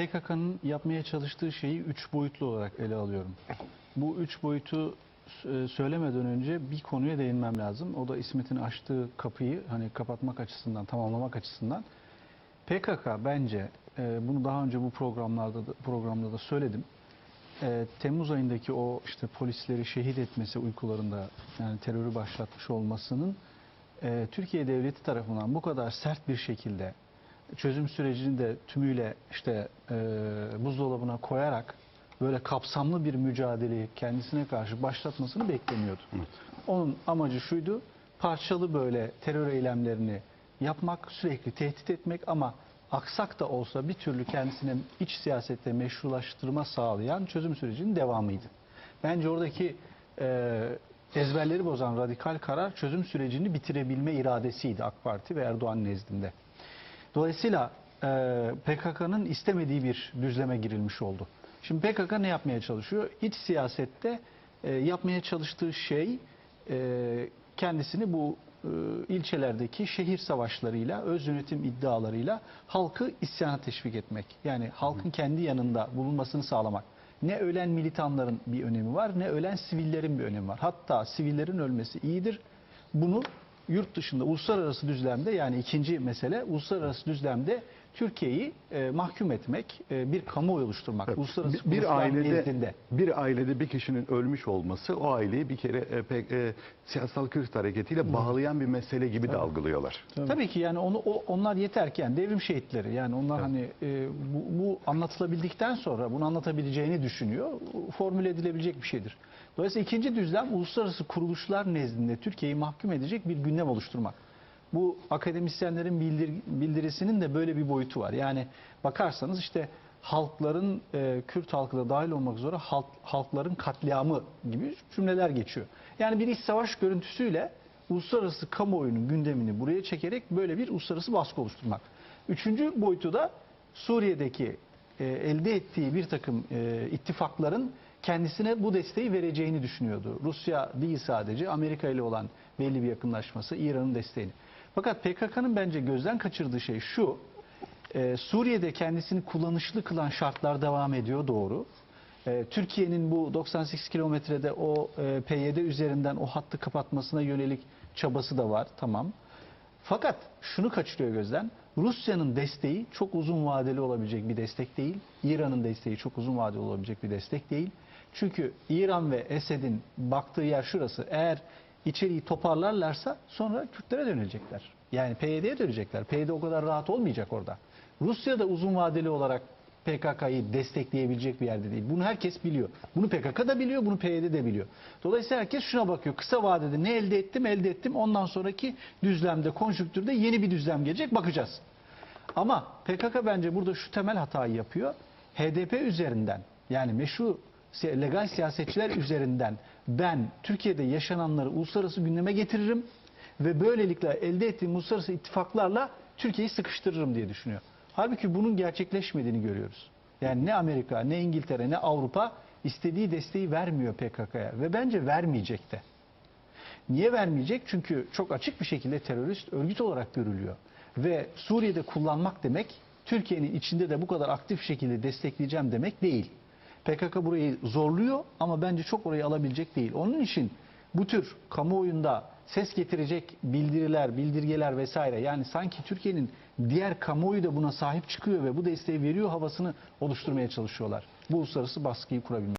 PKK'nın yapmaya çalıştığı şeyi üç boyutlu olarak ele alıyorum. Bu üç boyutu e, söylemeden önce bir konuya değinmem lazım. O da İsmet'in açtığı kapıyı hani kapatmak açısından, tamamlamak açısından. PKK bence e, bunu daha önce bu programlarda da, programda da söyledim. E, Temmuz ayındaki o işte polisleri şehit etmesi uykularında yani terörü başlatmış olmasının Türkiye devleti tarafından bu kadar sert bir şekilde çözüm sürecini de tümüyle işte e, buzdolabına koyarak böyle kapsamlı bir mücadeleyi kendisine karşı başlatmasını beklemiyordu. Onun amacı şuydu, parçalı böyle terör eylemlerini yapmak, sürekli tehdit etmek ama aksak da olsa bir türlü kendisine iç siyasette meşrulaştırma sağlayan çözüm sürecinin devamıydı. Bence oradaki e, ezberleri bozan radikal karar çözüm sürecini bitirebilme iradesiydi AK Parti ve Erdoğan nezdinde. Dolayısıyla e, PKK'nın istemediği bir düzleme girilmiş oldu. Şimdi PKK ne yapmaya çalışıyor? İç siyasette e, yapmaya çalıştığı şey e, kendisini bu e, ilçelerdeki şehir savaşlarıyla, öz yönetim iddialarıyla halkı isyana teşvik etmek. Yani halkın kendi yanında bulunmasını sağlamak. Ne ölen militanların bir önemi var, ne ölen sivillerin bir önemi var. Hatta sivillerin ölmesi iyidir. Bunu yurt dışında uluslararası düzlemde yani ikinci mesele uluslararası düzlemde Türkiye'yi e, mahkum etmek, e, bir kamuoyu oluşturmak. Uluslararası bir, bir kuruluşlar ailede nezdinde. bir ailede bir kişinin ölmüş olması o aileyi bir kere e, pek, e, siyasal Kürt hareketiyle bağlayan bir mesele gibi de algılıyorlar. Tabii ki yani onu o- onlar yeterken devrim şehitleri yani onlar hani e, bu, bu anlatılabildikten sonra bunu anlatabileceğini düşünüyor. Formüle edilebilecek bir şeydir. Dolayısıyla ikinci düzlem uluslararası kuruluşlar nezdinde Türkiye'yi mahkum edecek bir gündem oluşturmak. Bu akademisyenlerin bildir, bildirisinin de böyle bir boyutu var. Yani bakarsanız işte halkların e, Kürt halkı da dahil olmak üzere halk, halkların katliamı gibi cümleler geçiyor. Yani bir iç savaş görüntüsüyle uluslararası kamuoyunun gündemini buraya çekerek böyle bir uluslararası baskı oluşturmak. Üçüncü boyutu da Suriye'deki e, elde ettiği bir takım e, ittifakların kendisine bu desteği vereceğini düşünüyordu. Rusya değil sadece Amerika ile olan belli bir yakınlaşması, İran'ın desteğini. Fakat PKK'nın bence gözden kaçırdığı şey şu, e, Suriye'de kendisini kullanışlı kılan şartlar devam ediyor doğru. Türkiye'nin bu 98 kilometrede o PYD üzerinden o hattı kapatmasına yönelik çabası da var tamam. Fakat şunu kaçırıyor gözden. Rusya'nın desteği çok uzun vadeli olabilecek bir destek değil. İran'ın desteği çok uzun vadeli olabilecek bir destek değil. Çünkü İran ve Esed'in baktığı yer şurası. Eğer içeriği toparlarlarsa sonra Kürtlere dönecekler. Yani PYD'ye dönecekler. PYD o kadar rahat olmayacak orada. Rusya da uzun vadeli olarak PKK'yı destekleyebilecek bir yerde değil. Bunu herkes biliyor. Bunu PKK da biliyor, bunu PYD de biliyor. Dolayısıyla herkes şuna bakıyor. Kısa vadede ne elde ettim, elde ettim. Ondan sonraki düzlemde, konjüktürde yeni bir düzlem gelecek, bakacağız. Ama PKK bence burada şu temel hatayı yapıyor. HDP üzerinden yani meşru legal siyasetçiler üzerinden ben Türkiye'de yaşananları uluslararası gündeme getiririm ve böylelikle elde ettiğim uluslararası ittifaklarla Türkiye'yi sıkıştırırım diye düşünüyor. Halbuki bunun gerçekleşmediğini görüyoruz. Yani ne Amerika, ne İngiltere, ne Avrupa istediği desteği vermiyor PKK'ya ve bence vermeyecek de. Niye vermeyecek? Çünkü çok açık bir şekilde terörist örgüt olarak görülüyor. Ve Suriye'de kullanmak demek Türkiye'nin içinde de bu kadar aktif şekilde destekleyeceğim demek değil. PKK burayı zorluyor ama bence çok orayı alabilecek değil. Onun için bu tür kamuoyunda ses getirecek bildiriler, bildirgeler vesaire yani sanki Türkiye'nin diğer kamuoyu da buna sahip çıkıyor ve bu desteği veriyor havasını oluşturmaya çalışıyorlar. Bu uluslararası baskıyı kurabilmek.